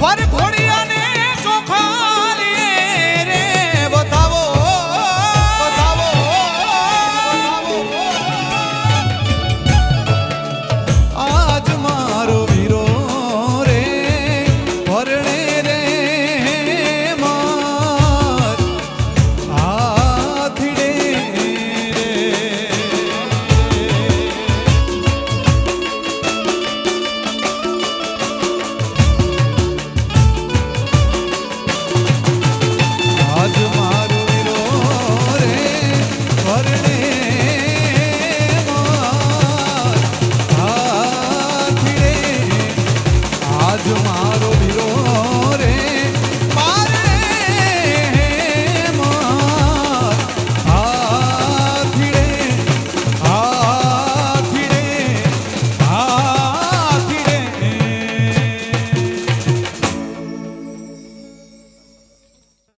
ভরে ঘড়ি મારો વિરોધ